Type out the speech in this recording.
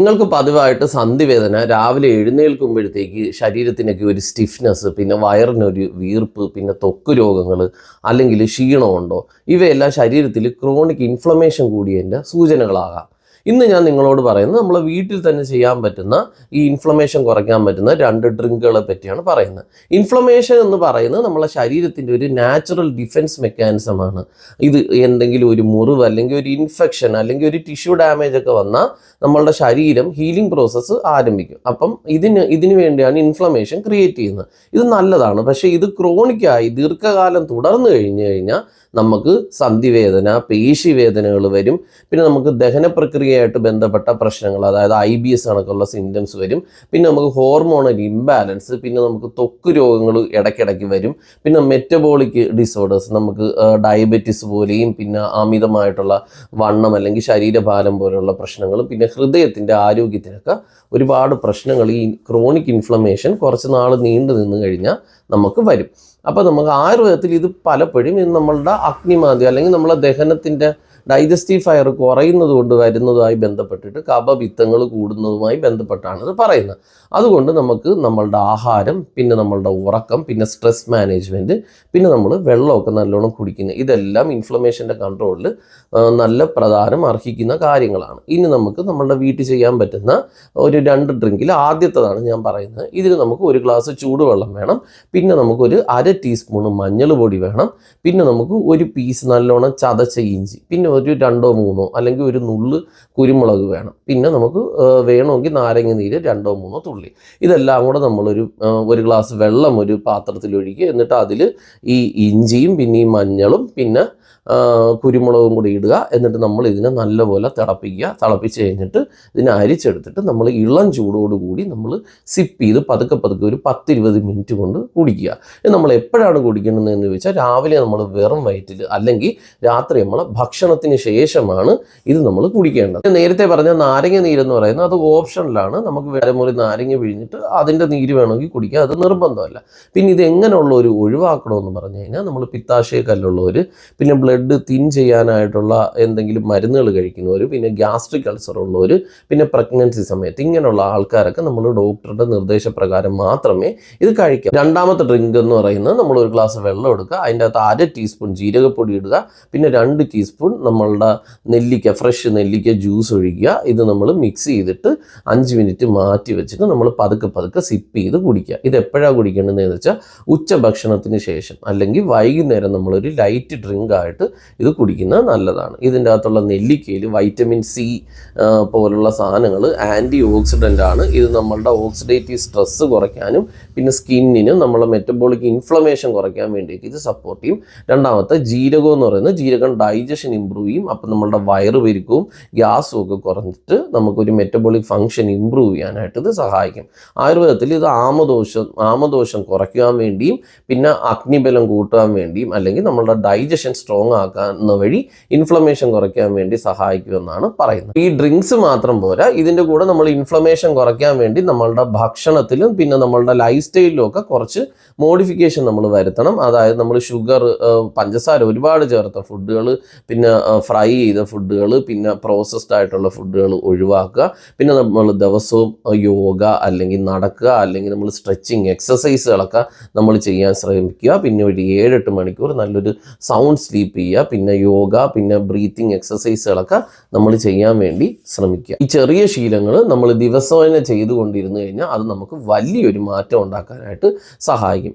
നിങ്ങൾക്ക് പതിവായിട്ട് സന്ധിവേദന രാവിലെ എഴുന്നേൽക്കുമ്പോഴത്തേക്ക് ശരീരത്തിനൊക്കെ ഒരു സ്റ്റിഫ്നെസ് പിന്നെ വയറിനൊരു വീർപ്പ് പിന്നെ ത്വക്ക് രോഗങ്ങൾ അല്ലെങ്കിൽ ക്ഷീണമുണ്ടോ? ഇവയെല്ലാം ശരീരത്തിൽ ക്രോണിക് ഇൻഫ്ലമേഷൻ കൂടിയതിന്റെ സൂചനകളാകാം. ഇന്ന് ഞാൻ നിങ്ങളോട് പറയുന്നത് നമ്മൾ വീട്ടിൽ തന്നെ ചെയ്യാൻ പറ്റുന്ന ഈ ഇൻഫ്ലമേഷൻ കുറയ്ക്കാൻ പറ്റുന്ന രണ്ട് ഡ്രിങ്കുകളെ പറ്റിയാണ് പറയുന്നത്. ഇൻഫ്ലമേഷൻ എന്ന് പറയുന്നത് നമ്മളെ ശരീരത്തിന്റെ ഒരു നാച്ചുറൽ ഡിഫൻസ് മെക്കാനിസമാണ് ഇത് എന്തെങ്കിലും ഒരു മുറിവ് അല്ലെങ്കിൽ ഒരു ഇൻഫെക്ഷൻ അല്ലെങ്കിൽ ഒരു ടിഷ്യൂ ഡാമേജ് ഒക്കെ വന്നാൽ നമ്മളുടെ ശരീരം ഹീലിംഗ് പ്രോസസ്സ് ആരംഭിക്കും. അപ്പം ഇതിന് ഇതിനു വേണ്ടിയാണ് ഇൻഫ്ലമേഷൻ ക്രിയേറ്റ് ചെയ്യുന്നത്. ഇത് നല്ലതാണ്. പക്ഷേ ഇത് ക്രോണിക്കായി ദീർഘകാലം തുടർന്നു കഴിഞ്ഞു കഴിഞ്ഞാൽ നമുക്ക് സന്ധിവേദന പേശി വേദനകൾ വരും. പിന്നെ നമുക്ക് ദഹന പ്രക്രിയയായിട്ട് ബന്ധപ്പെട്ട പ്രശ്നങ്ങൾ അതായത് ഐ ബി എസ് കണക്കുള്ള സിംറ്റംസ് വരും. പിന്നെ നമുക്ക് ഹോർമോണൽ ഇംബാലൻസ് പിന്നെ നമുക്ക് തൊക്ക് രോഗങ്ങൾ ഇടയ്ക്കിടയ്ക്ക് വരും. പിന്നെ മെറ്റബോളിക് ഡിസോർഡേഴ്സ് നമുക്ക് ഡയബറ്റിസ് പോലെയും പിന്നെ അമിതമായിട്ടുള്ള വണ്ണം അല്ലെങ്കിൽ ശരീരഭാരം പോലെയുള്ള പ്രശ്നങ്ങൾ പിന്നെ ഹൃദയത്തിന്റെ ആരോഗ്യത്തിനൊക്കെ ഒരുപാട് പ്രശ്നങ്ങൾ ഈ ക്രോണിക് ഇൻഫ്ലമേഷൻ കുറച്ച് നാൾ നീണ്ടു നിന്ന് കഴിഞ്ഞാൽ നമുക്ക് വരും. അപ്പോൾ നമുക്ക് ആയുർവേദത്തിൽ ഇത് പലപ്പോഴും നമ്മളുടെ അഗ്നിമാന്ദ്യം അല്ലെങ്കിൽ നമ്മളെ ദഹനത്തിന്റെ ഡൈജസ്റ്റീവ് ഫയർ കുറയുന്നത് കൊണ്ട് വരുന്നതുമായി ബന്ധപ്പെട്ടിട്ട് കപപിത്തങ്ങൾ കൂടുന്നതുമായി ബന്ധപ്പെട്ടാണ് ഇത് പറയുന്നത്. അതുകൊണ്ട് നമുക്ക് നമ്മളുടെ ആഹാരം പിന്നെ നമ്മളുടെ ഉറക്കം പിന്നെ സ്ട്രെസ് മാനേജ്മെന്റ് പിന്നെ നമ്മൾ വെള്ളമൊക്കെ നല്ലോണം കുടിക്കുന്നത് ഇതെല്ലാം ഇൻഫ്ലമേഷന്റെ കൺട്രോളിൽ നല്ല പ്രധാനം അർഹിക്കുന്ന കാര്യങ്ങളാണ്. ഇനി നമുക്ക് നമ്മളുടെ വീട്ടിൽ ചെയ്യാൻ പറ്റുന്ന ഒരു രണ്ട് ഡ്രിങ്കിൽ ആദ്യത്തേതാണ് ഞാൻ പറയുന്നത്. ഇതിന് നമുക്ക് ഒരു ഗ്ലാസ് ചൂടുവെള്ളം വേണം. പിന്നെ നമുക്കൊരു അര ടീസ്പൂൺ മഞ്ഞൾ പൊടി വേണം. പിന്നെ നമുക്ക് ഒരു പീസ് നല്ലോണം ചതച്ച ഇഞ്ചി. പിന്നെ ഒരു രണ്ടോ മൂന്നോ അല്ലെങ്കിൽ ഒരു നുള്ള് കുരുമുളക് വേണം. പിന്നെ നമുക്ക് വേണമെങ്കിൽ നാരങ്ങ നീര് രണ്ടോ മൂന്നോ തുള്ളി. ഇതെല്ലാം കൂടെ നമ്മളൊരു ഒരു ഗ്ലാസ് വെള്ളം ഒരു പാത്രത്തിൽ എന്നിട്ട് അതിൽ ഈ ഇഞ്ചിയും പിന്നെ ഈ മഞ്ഞളും പിന്നെ കുരുമുളകും കൂടി ഇടുക. എന്നിട്ട് നമ്മൾ ഇതിനെ നല്ലപോലെ തിളപ്പിക്കുക. തിളപ്പിച്ച് കഴിഞ്ഞിട്ട് ഇതിനെ അരിച്ചെടുത്തിട്ട് നമ്മൾ ഇളം ചൂടോടുകൂടി നമ്മൾ സിപ്പ് ചെയ്ത് പതുക്കെ പതുക്കെ ഒരു പത്തിരുപത് മിനിറ്റ് കൊണ്ട് കുടിക്കുക. ഇത് നമ്മൾ എപ്പോഴാണ് കുടിക്കുന്നത് എന്ന് ചോദിച്ചാൽ രാവിലെ നമ്മൾ വെറും വയറ്റിൽ അല്ലെങ്കിൽ രാത്രി നമ്മൾ ഭക്ഷണത്തിന് ശേഷമാണ് ഇത് നമ്മൾ കുടിക്കേണ്ടത്. നേരത്തെ പറഞ്ഞ നാരങ്ങ എന്ന് പറയുന്നത് അത് ഓപ്ഷനിലാണ്. നമുക്ക് വരമുറി നാരങ്ങ പിഴിഞ്ഞിട്ട് അതിന്റെ നീര് വേണമെങ്കിൽ കുടിക്കുക അത് നിർബന്ധമല്ല. പിന്നെ ഇത് എങ്ങനെയുള്ള ഒരു ഒഴിവാക്കണമെന്ന് പറഞ്ഞു കഴിഞ്ഞാൽ നമ്മൾ പിത്താശയ കല്ലുള്ളവർ പിന്നെ ബ്ലഡ് തിൻ ചെയ്യാനായിട്ടുള്ള എന്തെങ്കിലും മരുന്നുകൾ കഴിക്കുന്നവർ പിന്നെ ഗ്യാസ്ട്രിക് അൾസർ ഉള്ളവർ പിന്നെ പ്രഗ്നൻസി സമയത്ത് ഇങ്ങനെയുള്ള ആൾക്കാരൊക്കെ നമ്മൾ ഡോക്ടറുടെ നിർദ്ദേശപ്രകാരം മാത്രമേ ഇത് കഴിക്കാം. രണ്ടാമത്തെ ഡ്രിങ്ക് എന്ന് പറയുന്നത് നമ്മൾ ഒരു ഗ്ലാസ് വെള്ളം എടുക്കുക. അതിന്റെ അകത്ത് അര ടീസ്പൂൺ ജീരകപ്പൊടി ഇടുക. പിന്നെ രണ്ട് ടീസ്പൂൺ നമ്മളുടെ നെല്ലിക്ക ഫ്രഷ് നെല്ലിക്ക ജ്യൂസ് ഒഴിക്കുക. ഇത് നമ്മൾ മിക്സ് ചെയ്തിട്ട് അഞ്ച് മിനിറ്റ് മാറ്റി വെച്ചിട്ട് നമ്മൾ പതുക്കെ പതുക്കെ സിപ്പ് ചെയ്ത് കുടിക്കുക. ഇത് എപ്പോഴാണ് കുടിക്കേണ്ടതെന്ന് വെച്ചാൽ ഉച്ചഭക്ഷണത്തിന് ശേഷം അല്ലെങ്കിൽ വൈകുന്നേരം നമ്മളൊരു ലൈറ്റ് ഡ്രിങ്ക് ആയിട്ട് ഇത് കുടിക്കുന്നത് നല്ലതാണ്. ഇതിന്റെ അകത്തുള്ള നെല്ലിക്കയിൽ വൈറ്റമിൻ സി പോലുള്ള സാധനങ്ങൾ ആന്റി ഓക്സിഡന്റ് ആണ്. ഇത് നമ്മളുടെ ഓക്സിഡേറ്റീവ് സ്ട്രെസ്സ് കുറയ്ക്കാനും പിന്നെ സ്കിന്നിനും നമ്മളെ മെറ്റബോളിക് ഇൻഫ്ലമേഷൻ കുറയ്ക്കാൻ വേണ്ടിയിട്ട് ഇത് സപ്പോർട്ട് ചെയ്യും. രണ്ടാമത്തെ ജീരകം എന്ന് പറയുന്നത് ജീരകം ഡൈജഷൻ ഇമ്പ്രൂവ് ചെയ്യും. അപ്പം നമ്മളുടെ വയറ് പെരുക്കവും ഗ്യാസും ഒക്കെ കുറഞ്ഞിട്ട് നമുക്കൊരു മെറ്റബോളിക് ഫംഗ്ഷൻ ഇമ്പ്രൂവ് ചെയ്യാനായിട്ട് ഇത് സഹായിക്കും. ആയുർവേദത്തിൽ ഇത് ആമദോഷം ആമദോഷം കുറയ്ക്കാൻ വേണ്ടിയും പിന്നെ അഗ്നിബലം കൂട്ടാൻ വേണ്ടിയും അല്ലെങ്കിൽ നമ്മളുടെ ഡൈജഷൻ സ്ട്രോങ് ആക്കുന്ന വഴി ഇൻഫ്ലമേഷൻ കുറയ്ക്കാൻ വേണ്ടി സഹായിക്കുമെന്നാണ് പറയുന്നത്. ഈ ഡ്രിങ്ക്സ് മാത്രം പോരാ ഇതിന്റെ കൂടെ നമ്മൾ ഇൻഫ്ലമേഷൻ കുറയ്ക്കാൻ വേണ്ടി നമ്മളുടെ ഭക്ഷണത്തിലും പിന്നെ നമ്മളുടെ ലൈഫ് സ്റ്റൈലിലും ഒക്കെ കുറച്ച് മോഡിഫിക്കേഷൻ നമ്മൾ വരുത്തണം. അതായത് നമ്മൾ ഷുഗർ പഞ്ചസാര ഒരുപാട് ചേർത്ത ഫുഡുകൾ പിന്നെ ഫ്രൈ ചെയ്ത ഫുഡുകൾ പിന്നെ പ്രോസസ്ഡ് ആയിട്ടുള്ള ഫുഡുകൾ ഒഴിവാക്കുക. പിന്നെ നമ്മൾ ദിവസവും യോഗ അല്ലെങ്കിൽ നടക്കുക അല്ലെങ്കിൽ നമ്മൾ സ്ട്രെച്ചിങ് എക്സസൈസുകളൊക്കെ നമ്മൾ ചെയ്യാൻ ശ്രമിക്കുക. പിന്നെ ഒരു ഏഴെട്ട് മണിക്കൂർ നല്ലൊരു സൗണ്ട് സ്ലീപ്പ് ചെയ്യുക. പിന്നെ യോഗ പിന്നെ ബ്രീത്തിങ് എക്സസൈസുകളൊക്കെ നമ്മൾ ചെയ്യാൻ വേണ്ടി ശ്രമിക്കുക. ഈ ചെറിയ ശീലങ്ങൾ നമ്മൾ ദിവസേന ചെയ്തുകൊണ്ടിരുന്നു കഴിഞ്ഞാൽ അത് നമുക്ക് വലിയൊരു മാറ്റം ഉണ്ടാക്കാനായിട്ട് സഹായിക്കും.